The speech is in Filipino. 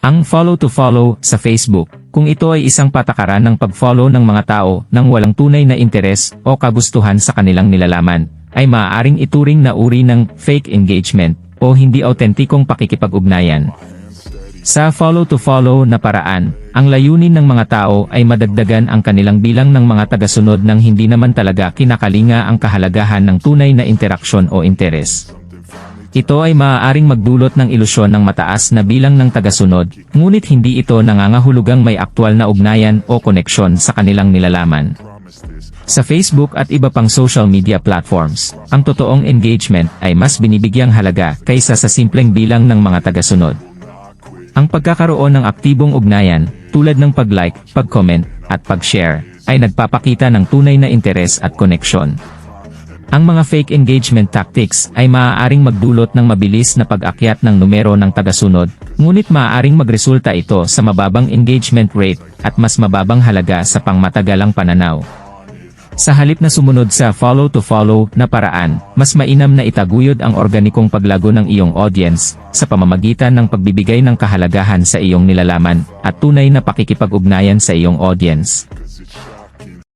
Ang follow-to-follow sa Facebook, kung ito ay isang patakaran ng pag-follow ng mga tao nang walang tunay na interes o kagustuhan sa kanilang nilalaman, ay maaaring ituring na uri ng fake engagement o hindi autentikong pakikipag-ugnayan. Sa follow-to-follow na paraan, ang layunin ng mga tao ay madagdagan ang kanilang bilang ng mga tagasunod nang hindi naman talaga kinakalinga ang kahalagahan ng tunay na interaksyon o interes. Ito ay maaaring magdulot ng ilusyon ng mataas na bilang ng tagasunod, ngunit hindi ito nangangahulugang may aktwal na ugnayan o koneksyon sa kanilang nilalaman. Sa Facebook at iba pang social media platforms, ang totoong engagement ay mas binibigyang halaga kaysa sa simpleng bilang ng mga tagasunod. Ang pagkakaroon ng aktibong ugnayan, tulad ng pag-like, pag-comment, at pag-share, ay nagpapakita ng tunay na interes at koneksyon. Ang mga fake engagement tactics ay maaaring magdulot ng mabilis na pag-akyat ng numero ng tagasunod, ngunit maaaring magresulta ito sa mababang engagement rate at mas mababang halaga sa pangmatagalang pananaw. Sa halip na sumunod sa follow-to-follow na paraan, mas mainam na itaguyod ang organikong paglago ng iyong audience sa pamamagitan ng pagbibigay ng kahalagahan sa iyong nilalaman at tunay na pakikipag-ugnayan sa iyong audience.